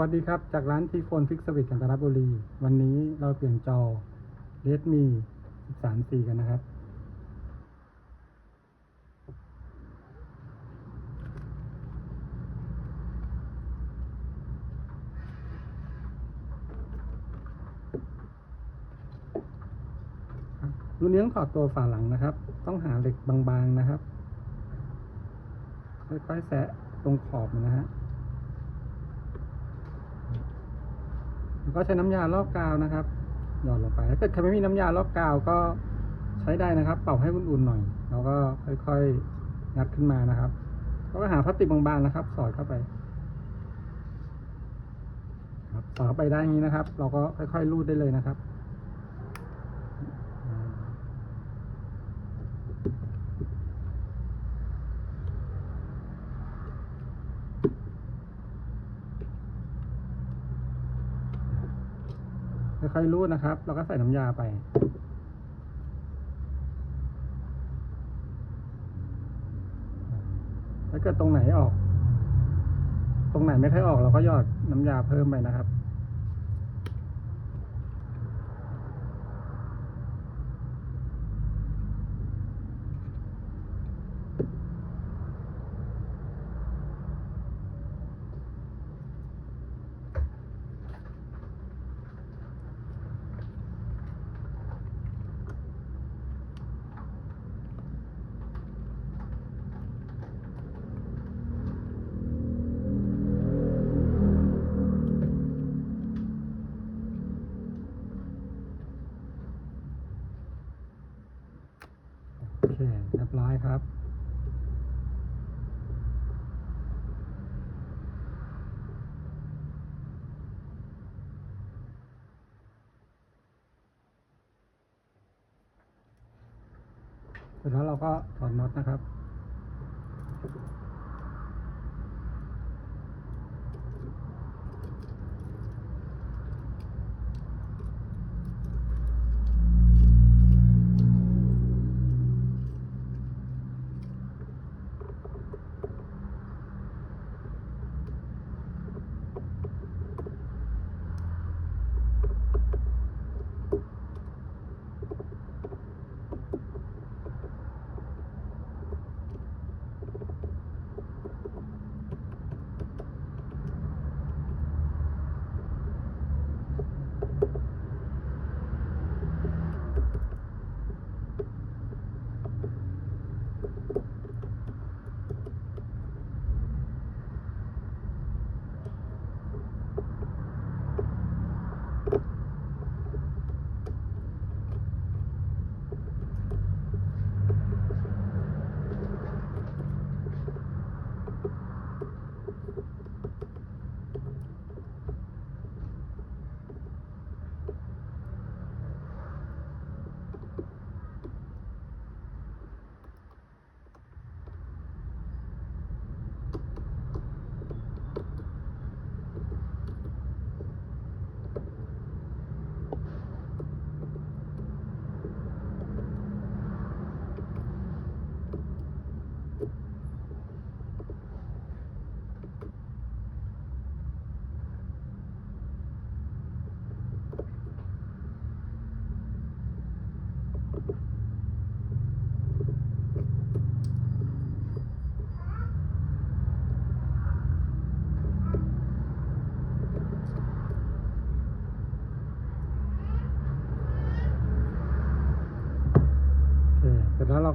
วัสดีครับ จากร้านทีโฟนฟิกสวิตกันตนบุรี วันนี้เราเปลี่ยนจอ Redmi 13 4 กันนะครับ รุ่นนี้ต้องถอดตัวฝาหลังนะครับ ต้องหาเหล็กบางๆนะครับ ค่อยๆแซะตรงขอบนะฮะ แล้วก็ใช้น้ำยาลอกกาวนะครับ หยอดลงไป ถ้าเกิดใครไม่มีน้ำยาลอกกาวก็ใช้ได้นะครับ เป่าให้อุ่นๆหน่อย แล้วก็ค่อยๆงัดขึ้นมานะครับแล้วก็หาพลาสติกบางๆนะครับ สอดเข้าไป ครับสอดเข้าไปได้อย่างนี้นะครับ เราก็ค่อยๆรูดได้เลยนะครับอ่า ค่อยรูดนะครับแล้วก็ใส่น้ำยาไป ถ้าเกิดตรงไหนออก ตรงไหนไม่ค่อยออกเราก็หยอดน้ำยาเพิ่มไปนะครับ เรียบร้อยครับ เสร็จแล้วเราก็ถอดน็อตนะครับ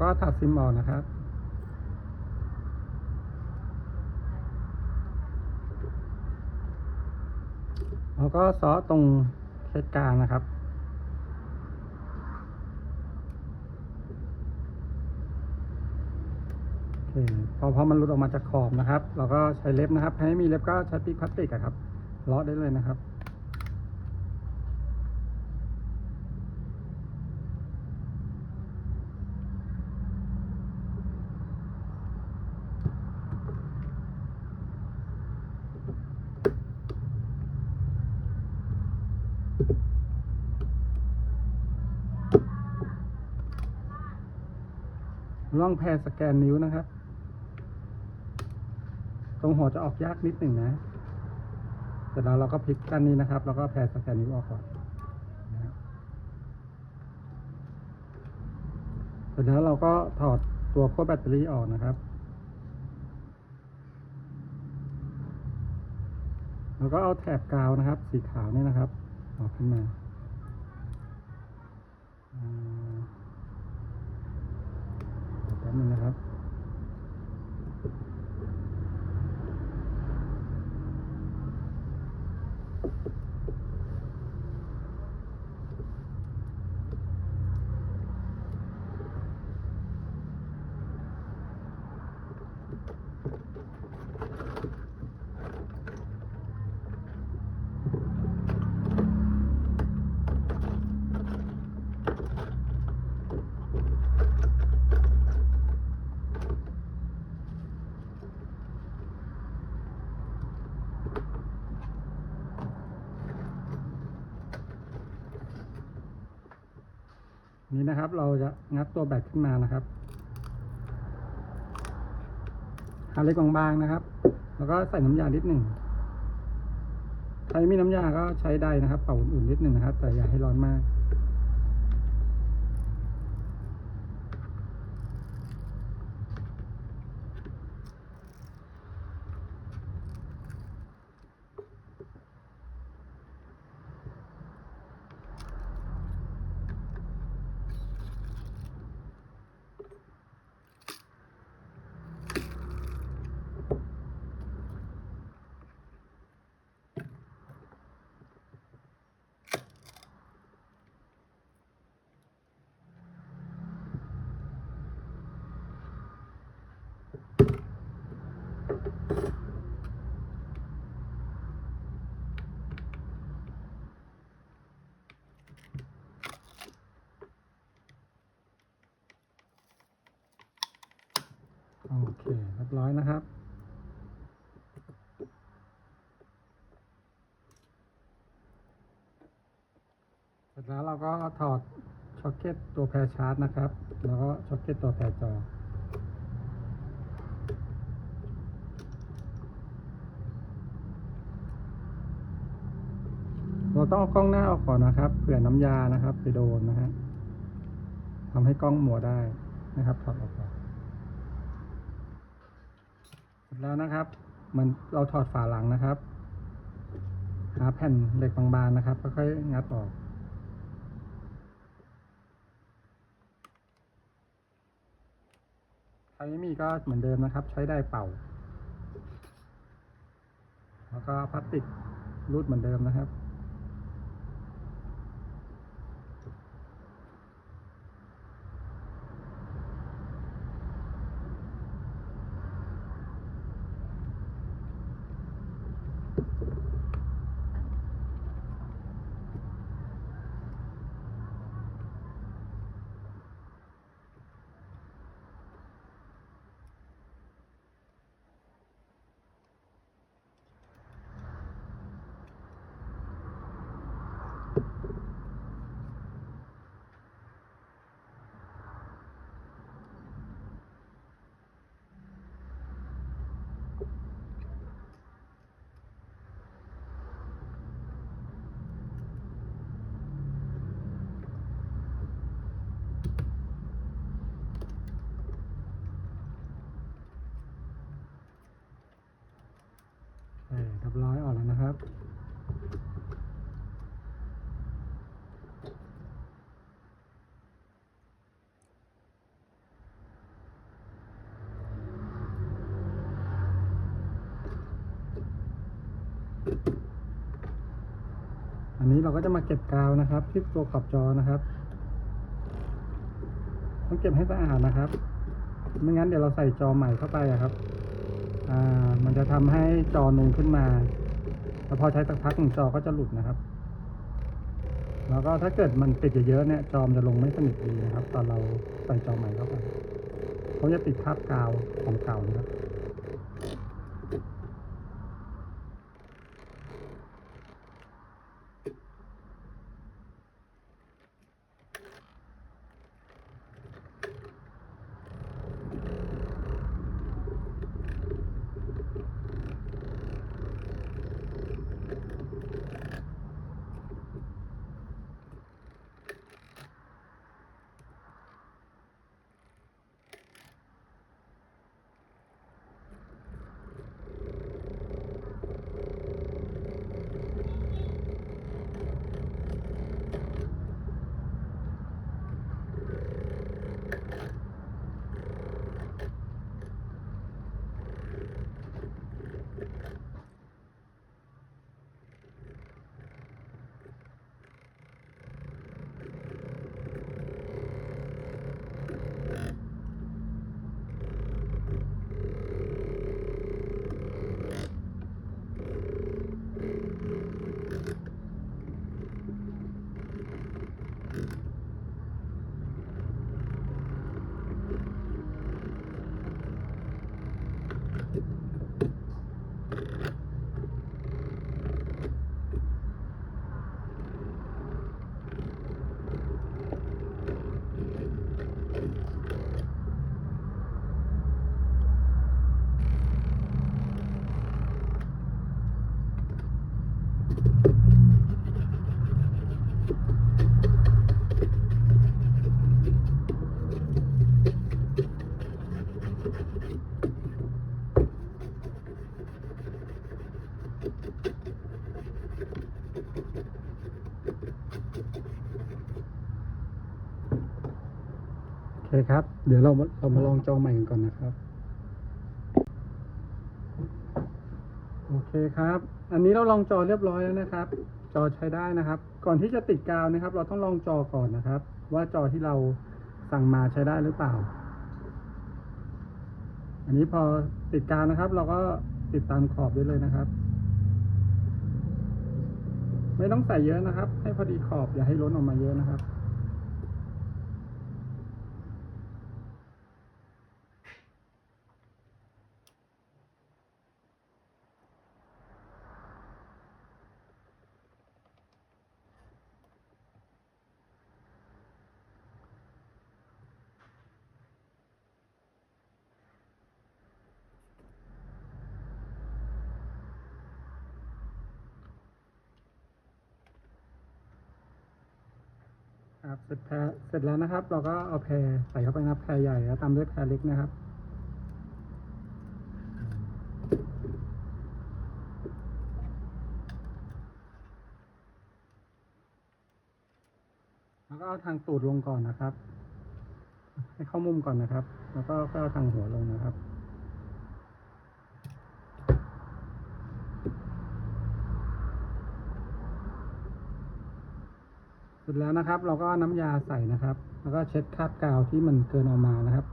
ก็ถัดซิมออกนะครับ แล้วก็ซอตรงเคสกลางนะครับโอเคพอพอมันหลุดออกมาจากขอบนะครับ เราก็ใช้เล็บนะครับ ให้มีเล็บก็ใช้ติ๊กพลาสติกครับเลาะได้เลยนะครับ ล่องแพรสแกนนิ้วนะครับ ตรงหัวจะออกยากนิดหนึ่งนะเสร็จแล้วเราก็พลิกด้านนี้นะครับ แล้วก็แพรสแกนนิ้วออกก่อนเสร็จแล้วเราก็ถอดตัวขั้วแบตเตอรี่ออกนะครับ แล้วก็เอาแถบกาวนะครับ สีขาวนี่นะครับ ออกขึ้นมาอ่าเดี๋ยวแป๊บ นี่นะครับ นะครับ เราจะงัดตัวแบตขึ้นมานะครับหาเล็กบางๆนะครับ แล้วก็ใส่น้ำยานิดหนึ่งใครมีน้ำยาก็ใช้ได้นะครับเป่าอุ่นๆนิดหนึ่งนะครับ แต่อย่าให้ร้อนมาก โอ เคเรียบร้อยนะครับ เสร็จแล้วเราก็ถอดช็อคเก็ตตัวแพรชาร์จนะครับ แล้วก็ช็อคเก็ตตัวแพรจอเราต้องเอากล้องหน้าออกก่อนนะครับเผื่อน้ำยานะครับ ไปโดนนะฮะทำให้กล้องหมัวได้นะครับถอดออกก่อนเสร็จ แล้วนะครับ มันเราถอดฝาหลังนะครับหาแผ่นเหล็กบางๆนะครับค่อยๆงัดออกใครไม่มีก็เหมือนเดิมนะครับ ใช้ได้เป่า แล้วก็พลาสติกรูดเหมือนเดิมนะครับ แล้วนะครับ อันนี้เราก็จะมาเก็บกาวนะครับ ที่ตัวขอบจอนะครับต้องเก็บให้สะอาดนะครับ ไม่งั้นเดี๋ยวเราใส่จอใหม่เข้าไปอะครับ อ่า มันจะทำให้จอนูนขึ้นมา แล้วพอใช้สักพักหนึ่งจอก็จะหลุดนะครับ แล้วก็ถ้าเกิดมันติดเยอะๆเนี่ยจอมจะลงไม่สนิทดีนะครับ ตอนเราใส่จอใหม่เข้าไปเขาจะติดคาบกาวของเก่านะครับ เคครับ เดี๋ยวเรามาเรามาลองจอใหม่กันก่อนนะครับ โอเคครับ อันนี้เราลองจอเรียบร้อยแล้วนะครับ จอใช้ได้นะครับ ก่อนที่จะติดกาวนะครับ เราต้องลองจอก่อนนะครับ ว่าจอที่เราสั่งมาใช้ได้หรือเปล่า อันนี้พอติดกาวนะครับ เราก็ติดตามขอบได้เลยนะครับ ไม่ต้องใส่เยอะนะครับ ให้พอดีขอบอย่าให้ล้นออกมาเยอะนะครับ ครับเสร็จแพรเสร็จแล้วนะครับ เราก็เอาแพรใส่เข้าไปนะครับแพรใหญ่แล้วตามด้วยแพรเล็กนะครับแล้วก็เอาทางตูดลงก่อนนะครับ ให้เข้ามุมก่อนนะครับ แล้วก็เอาทางหัวลงนะครับ เสร็จแล้วนะครับ เราก็น้ำยาใส่นะครับ แล้วก็เช็ดคราบกาวที่มันเกินออกมานะครับ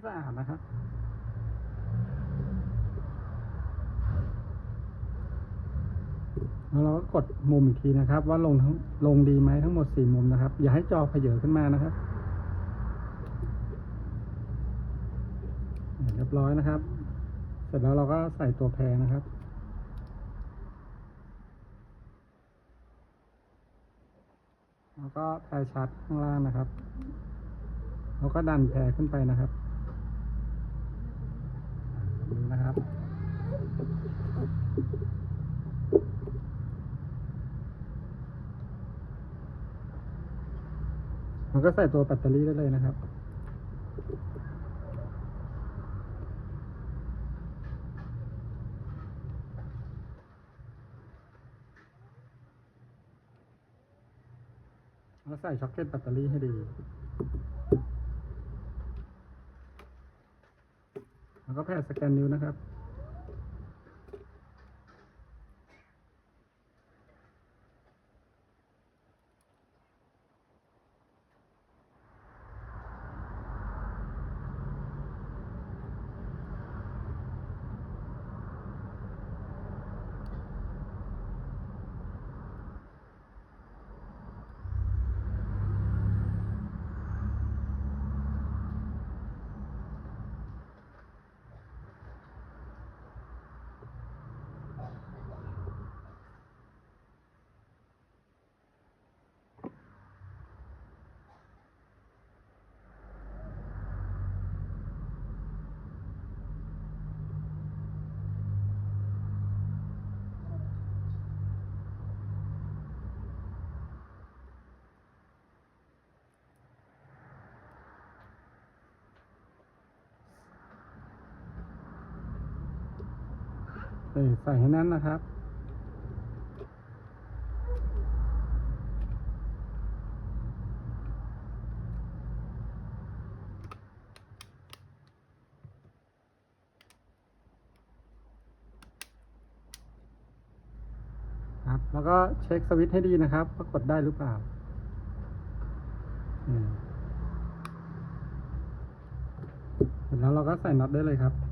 เช็อาดนะครับแล้วเราก็กดมุมอีกทีนะครับ ว่าลงทั้งลงดีไหมทั้งหมดสี่มุมนะครับ อย่าให้จอเผยขึ้นมานะครับเรียบร้อยนะครับ เสร็จแล้วเราก็ใส่ตัวแพรนะครับแล้วก็แพรชัดข้างล่างนะครับ แล้วก็ดันแพรขึ้นไปนะครับนี้นะครับ มันก็ใส่ตัวแบตเตอรี่ได้เลยนะครับ แล้วใส่ช็อคเก็ตแบตเตอรี่ให้ดี แล้วก็แพทย์สแกนนิ้วนะครับ ใส่ให้แน่นนะครับ ครับ แล้วก็เช็คสวิตช์ให้ดีนะครับว่ากดได้หรือเปล่าเสร็จแล้วเราก็ใส่น็อตได้เลยครับ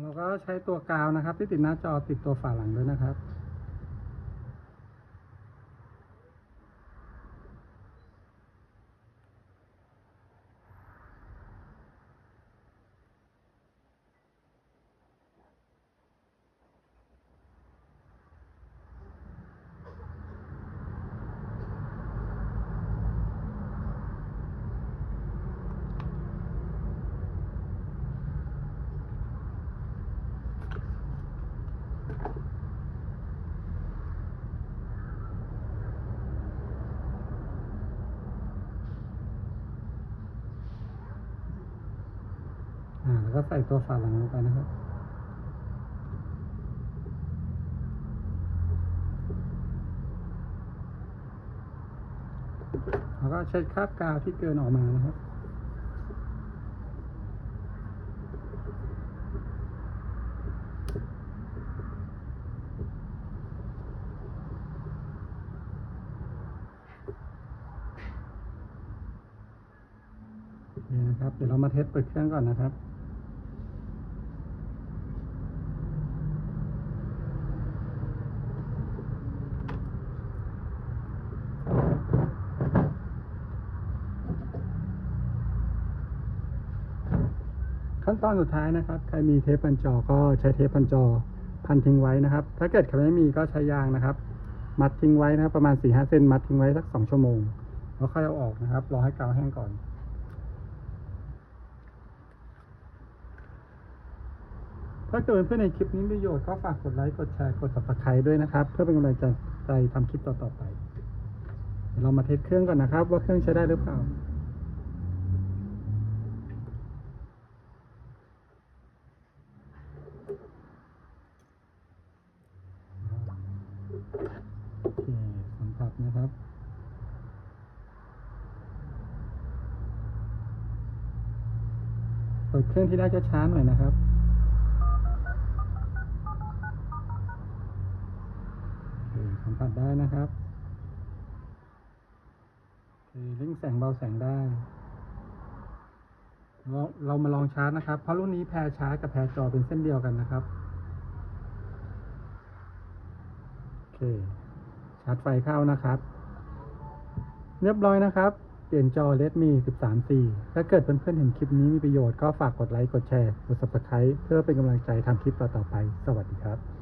เราก็ใช้ตัวกาวนะครับ ที่ติดหน้าจอติดตัวฝาหลังด้วยนะครับ ก็ใส่ตัวฝาหลังลงไปนะครับแล้วก็เช็ดคราบกาวที่เกินออกมานะครับนี่นะครับ เดี๋ยวเรามาเทสเปิดเครื่องก่อนนะครับ ขั้ นตอนสุดท้ายนะครับ ใครมีเทปพันจอก็ใช้เทปพันจอพันทิ้งไว้นะครับ ถ้าเกิดใครไม่มีก็ใช้ยางนะครับ มัดทิ้งไว้นะครับ ประมาณ4ี่ห้าเซนมัดทิ้งไว้สักสองชั่วโมง แล้วค่อยเอาออกนะครับ รอให้กาวแห้งก่อนถ้าเกิดเพื่อนๆในคลิปนี้มีประโยชน์ก็ฝากกดไลค์ กดแชร์ กด subscribe ด้วยนะครับ เพื่อเป็นกำลังใจทำคลิปต่อๆไปเดี๋ยวเรามาเทสเครื่องก่อนนะครับ ว่าเครื่องใช้ได้หรือเปล่า โอเคสัมผัสนะครับ เปิดเครื่องที่ได้ช้าๆหน่อยนะครับเคสัมผัสได้นะครับเคเร่งแสงเบาแสงได้ เราเรามาลองชาร์จนะครับ เพราะรุ่นนี้แพรชาร์จกับแพรจอเป็นเส้นเดียวกันนะครับ โอเค ชาร์จไฟเข้านะครับ เรียบร้อยนะครับ เปลี่ยนจอ Redmi 13C ถ้าเกิดเพื่อนๆเห็นคลิปนี้มีประโยชน์ก็ฝากกดไลค์ กดแชร์ กด Subscribe เพื่อเป็นกำลังใจทำคลิปต่อๆไป สวัสดีครับ